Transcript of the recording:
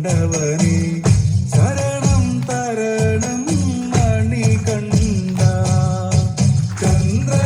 കണ്ടവനെ ശരണം തരണം മണി കണ്ട ചന്ദ്ര